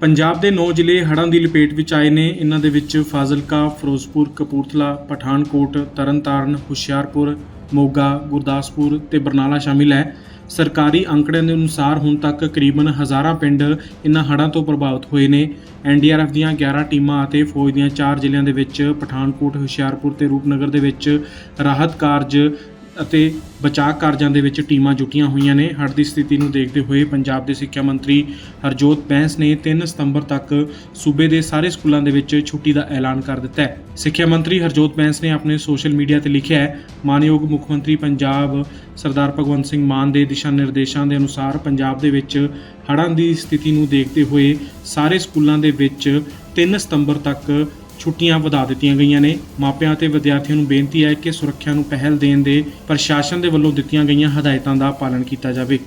ਪੰਜਾਬ ਦੇ 9 ਜ਼ਿਲ੍ਹੇ ਹੜ੍ਹਾਂ ਦੀ ਲਪੇਟ ਵਿੱਚ ਆਏ ਨੇ। ਇਹਨਾਂ ਦੇ ਵਿੱਚ ਫਾਜ਼ਿਲਕਾ, ਫਿਰੋਜ਼ਪੁਰ, ਕਪੂਰਥਲਾ, ਪਠਾਨਕੋਟ, ਤਰਨਤਾਰਨ, ਹੁਸ਼ਿਆਰਪੁਰ, ਮੋਗਾ, ਗੁਰਦਾਸਪੁਰ ਤੇ ਬਰਨਾਲਾ ਸ਼ਾਮਿਲ ਹੈ। ਸਰਕਾਰੀ ਅੰਕੜਿਆਂ ਦੇ ਅਨੁਸਾਰ ਹੁਣ ਤੱਕ ਕਰੀਬਨ ਹਜ਼ਾਰਾਂ ਪਿੰਡ ਇਹਨਾਂ ਹੜ੍ਹਾਂ ਤੋਂ ਪ੍ਰਭਾਵਿਤ ਹੋਏ ਨੇ। ਐਨਡੀਆਰਐਫ ਦੀਆਂ 11 ਟੀਮਾਂ ਅਤੇ ਫੌਜ ਦੀਆਂ 4 ਜ਼ਿਲ੍ਹਿਆਂ ਦੇ ਵਿੱਚ ਪਠਾਨਕੋਟ, ਹੁਸ਼ਿਆਰਪੁਰ ਤੇ ਰੂਪਨਗਰ ਦੇ ਵਿੱਚ ਰਾਹਤ ਕਾਰਜ ਅਤੇ ਬਚਾਅ ਕਾਰਜਾਂ ਦੇ ਵਿੱਚ ਟੀਮਾਂ ਜੁਟੀਆਂ ਹੋਈਆਂ ਨੇ। ਹੜ੍ਹ ਦੀ ਸਥਿਤੀ ਨੂੰ ਦੇਖਦੇ ਹੋਏ ਪੰਜਾਬ ਦੇ ਸਿੱਖਿਆ ਮੰਤਰੀ ਹਰਜੋਤ ਬੈਂਸ ਨੇ 3 ਸਤੰਬਰ ਤੱਕ ਸੂਬੇ ਦੇ ਸਾਰੇ ਸਕੂਲਾਂ ਦੇ ਵਿੱਚ ਛੁੱਟੀ ਦਾ ਐਲਾਨ ਕਰ ਦਿੱਤਾ ਹੈ। ਸਿੱਖਿਆ ਮੰਤਰੀ ਹਰਜੋਤ ਬੈਂਸ ਨੇ ਆਪਣੇ ਸੋਸ਼ਲ ਮੀਡੀਆ ਤੇ ਲਿਖਿਆ ਹੈ ਮਾਨਯੋਗ ਮੁੱਖ ਮੰਤਰੀ ਪੰਜਾਬ ਸਰਦਾਰ ਭਗਵੰਤ ਸਿੰਘ ਮਾਨ ਦੇ ਦਿਸ਼ਾ ਨਿਰਦੇਸ਼ਾਂ ਦੇ ਅਨੁਸਾਰ ਪੰਜਾਬ ਦੇ ਵਿੱਚ ਹੜ੍ਹਾਂ ਦੀ ਸਥਿਤੀ ਨੂੰ ਦੇਖਦੇ ਹੋਏ ਸਾਰੇ ਸਕੂਲਾਂ ਦੇ ਵਿੱਚ 3 ਸਤੰਬਰ ਤੱਕ ਛੁੱਟੀਆਂ ਵਧਾ ਦਿੱਤੀਆਂ ਗਈਆਂ ਨੇ। ਮਾਪਿਆਂ ਅਤੇ ਵਿਦਿਆਰਥੀਆਂ ਨੂੰ ਬੇਨਤੀ ਹੈ ਕਿ ਸੁਰੱਖਿਆ ਨੂੰ ਪਹਿਲ ਦੇਣ ਦੇ ਪ੍ਰਸ਼ਾਸਨ ਦੇ ਵੱਲੋਂ ਦਿੱਤੀਆਂ ਗਈਆਂ ਹਦਾਇਤਾਂ ਦਾ ਪਾਲਣ ਕੀਤਾ ਜਾਵੇ।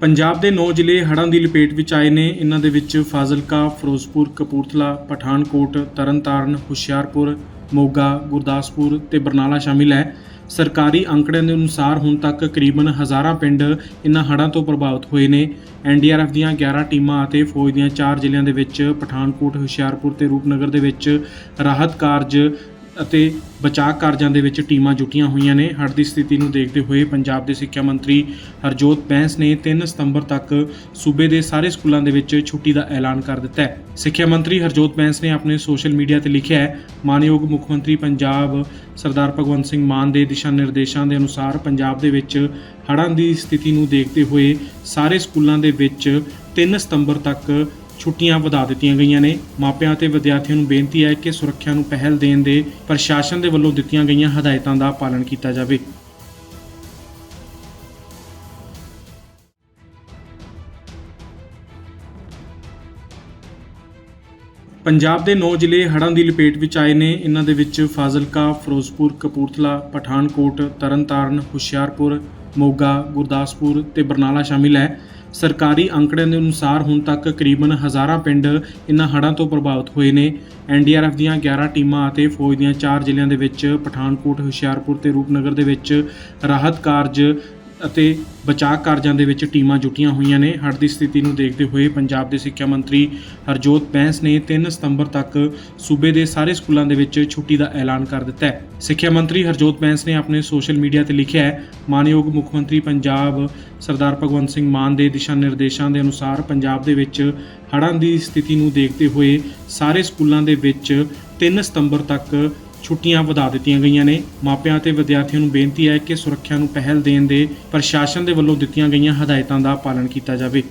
ਪੰਜਾਬ ਦੇ 9 ਜ਼ਿਲ੍ਹੇ ਹੜ੍ਹਾਂ ਦੀ ਲਪੇਟ ਵਿੱਚ ਆਏ ਨੇ। ਇਹਨਾਂ ਦੇ ਵਿੱਚ ਫਾਜ਼ਿਲਕਾ, ਫਿਰੋਜ਼ਪੁਰ, ਕਪੂਰਥਲਾ, ਪਠਾਨਕੋਟ, ਤਰਨਤਾਰਨ, ਹੁਸ਼ਿਆਰਪੁਰ, ਮੋਗਾ, ਗੁਰਦਾਸਪੁਰ ਤੇ ਬਰਨਾਲਾ ਸ਼ਾਮਿਲ ਹੈ। ਸਰਕਾਰੀ ਅੰਕੜਿਆਂ ਦੇ ਅਨੁਸਾਰ ਹੁਣ ਤੱਕ ਕਰੀਬਨ ਹਜ਼ਾਰਾਂ ਪਿੰਡ ਇਹਨਾਂ ਹੜ੍ਹਾਂ ਤੋਂ ਪ੍ਰਭਾਵਿਤ ਹੋਏ ਨੇ। ਐਨਡੀਆਰਐਫ ਦੀਆਂ 11 ਟੀਮਾਂ ਅਤੇ ਫੌਜ ਦੀਆਂ 4 ਜ਼ਿਲ੍ਹਿਆਂ ਦੇ ਵਿੱਚ ਪਠਾਨਕੋਟ, ਹੁਸ਼ਿਆਰਪੁਰ ਤੇ ਰੂਪਨਗਰ ਦੇ ਵਿੱਚ ਰਾਹਤ ਕਾਰਜ ਅਤੇ ਬਚਾਅ ਕਾਰਜਾਂ ਦੇ ਵਿੱਚ ਟੀਮਾਂ ਜੁਟੀਆਂ ਹੋਈਆਂ ਨੇ। ਹੜ੍ਹ ਦੀ ਸਥਿਤੀ ਨੂੰ ਦੇਖਦੇ ਹੋਏ ਪੰਜਾਬ ਦੇ ਸਿੱਖਿਆ ਮੰਤਰੀ ਹਰਜੋਤ ਬੈਂਸ ਨੇ 3 ਸਤੰਬਰ ਤੱਕ ਸੂਬੇ ਦੇ ਸਾਰੇ ਸਕੂਲਾਂ ਦੇ ਵਿੱਚ ਛੁੱਟੀ ਦਾ ਐਲਾਨ ਕਰ ਦਿੱਤਾ ਹੈ। ਸਿੱਖਿਆ ਮੰਤਰੀ ਹਰਜੋਤ ਬੈਂਸ ਨੇ ਆਪਣੇ ਸੋਸ਼ਲ ਮੀਡੀਆ ਤੇ ਲਿਖਿਆ ਹੈ, ਮਾਨਯੋਗ ਮੁੱਖ ਮੰਤਰੀ ਪੰਜਾਬ ਸਰਦਾਰ ਭਗਵੰਤ ਸਿੰਘ ਮਾਨ ਦੇ ਦਿਸ਼ਾ ਨਿਰਦੇਸ਼ਾਂ ਦੇ ਅਨੁਸਾਰ ਪੰਜਾਬ ਦੇ ਵਿੱਚ ਹੜ੍ਹਾਂ ਦੀ ਸਥਿਤੀ ਨੂੰ ਦੇਖਦੇ ਹੋਏ ਸਾਰੇ ਸਕੂਲਾਂ ਦੇ ਵਿੱਚ 3 ਸਤੰਬਰ ਤੱਕ ਛੁੱਟੀਆਂ ਵਧਾ ਦਿੱਤੀਆਂ ਗਈਆਂ ਨੇ। ਮਾਪਿਆਂ ਅਤੇ ਵਿਦਿਆਰਥੀਆਂ ਨੂੰ ਬੇਨਤੀ ਹੈ ਕਿ ਸੁਰੱਖਿਆ ਨੂੰ ਪਹਿਲ ਦੇਣ ਦੇ ਪ੍ਰਸ਼ਾਸਨ ਦੇ ਵੱਲੋਂ ਦਿੱਤੀਆਂ ਗਈਆਂ ਹਦਾਇਤਾਂ ਦਾ ਪਾਲਣ ਕੀਤਾ ਜਾਵੇ। ਪੰਜਾਬ ਦੇ 9 ਜ਼ਿਲ੍ਹੇ ਹੜ੍ਹਾਂ ਦੀ ਲਪੇਟ ਵਿੱਚ ਆਏ ਨੇ। ਇਹਨਾਂ ਦੇ ਵਿੱਚ ਫਾਜ਼ਿਲਕਾ, ਫਿਰੋਜ਼ਪੁਰ, ਕਪੂਰਥਲਾ, ਪਠਾਨਕੋਟ, ਤਰਨਤਾਰਨ, ਹੁਸ਼ਿਆਰਪੁਰ, ਮੋਗਾ, ਗੁਰਦਾਸਪੁਰ ਤੇ ਬਰਨਾਲਾ ਸ਼ਾਮਿਲ ਹੈ। ਸਰਕਾਰੀ ਅੰਕੜਿਆਂ ਦੇ ਅਨੁਸਾਰ ਹੁਣ ਤੱਕ ਕਰੀਬਨ ਹਜ਼ਾਰਾਂ ਪਿੰਡ ਇਹਨਾਂ ਹੜ੍ਹਾਂ ਤੋਂ ਪ੍ਰਭਾਵਿਤ ਹੋਏ ਨੇ। ਐਨਡੀਆਰਐਫ ਦੀਆਂ 11 ਟੀਮਾਂ ਅਤੇ ਫੌਜ ਦੀਆਂ 4 ਜ਼ਿਲ੍ਹਿਆਂ ਦੇ ਵਿੱਚ ਪਠਾਨਕੋਟ, ਹੁਸ਼ਿਆਰਪੁਰ ਤੇ ਰੂਪਨਗਰ ਦੇ ਵਿੱਚ ਰਾਹਤ ਕਾਰਜ ਅਤੇ ਬਚਾਅ ਕਾਰਜਾਂ ਦੇ ਵਿੱਚ ਟੀਮਾਂ ਜੁਟੀਆਂ ਹੋਈਆਂ ਨੇ। ਹੜ੍ਹ ਦੀ ਸਥਿਤੀ ਨੂੰ ਦੇਖਦੇ ਹੋਏ ਪੰਜਾਬ ਦੇ ਸਿੱਖਿਆ ਮੰਤਰੀ ਹਰਜੋਤ ਬੈਂਸ ਨੇ 3 ਸਤੰਬਰ ਤੱਕ ਸੂਬੇ ਦੇ ਸਾਰੇ ਸਕੂਲਾਂ ਦੇ ਵਿੱਚ ਛੁੱਟੀ ਦਾ ਐਲਾਨ ਕਰ ਦਿੱਤਾ ਹੈ। ਸਿੱਖਿਆ ਮੰਤਰੀ ਹਰਜੋਤ ਬੈਂਸ ਨੇ ਆਪਣੇ ਸੋਸ਼ਲ ਮੀਡੀਆ ਤੇ ਲਿਖਿਆ ਹੈ ਮਾਨਯੋਗ ਮੁੱਖ ਮੰਤਰੀ ਪੰਜਾਬ ਸਰਦਾਰ ਭਗਵੰਤ ਸਿੰਘ ਮਾਨ ਦੇ ਦਿਸ਼ਾ ਨਿਰਦੇਸ਼ਾਂ ਦੇ ਅਨੁਸਾਰ ਪੰਜਾਬ ਦੇ ਵਿੱਚ ਹੜ੍ਹਾਂ ਦੀ ਸਥਿਤੀ ਨੂੰ ਦੇਖਦੇ ਹੋਏ ਸਾਰੇ ਸਕੂਲਾਂ ਦੇ ਵਿੱਚ 3 ਸਤੰਬਰ ਤੱਕ ਛੁੱਟੀਆਂ ਵਧਾ ਦਿੱਤੀਆਂ ਗਈਆਂ ਨੇ। ਮਾਪਿਆਂ ਅਤੇ ਵਿਦਿਆਰਥੀਆਂ ਨੂੰ ਬੇਨਤੀ ਹੈ ਕਿ ਸੁਰੱਖਿਆ ਨੂੰ ਪਹਿਲ ਦੇਣ ਦੇ ਪ੍ਰਸ਼ਾਸਨ ਦੇ ਵੱਲੋਂ ਦਿੱਤੀਆਂ ਗਈਆਂ ਹਦਾਇਤਾਂ ਦਾ ਪਾਲਣ ਕੀਤਾ ਜਾਵੇ।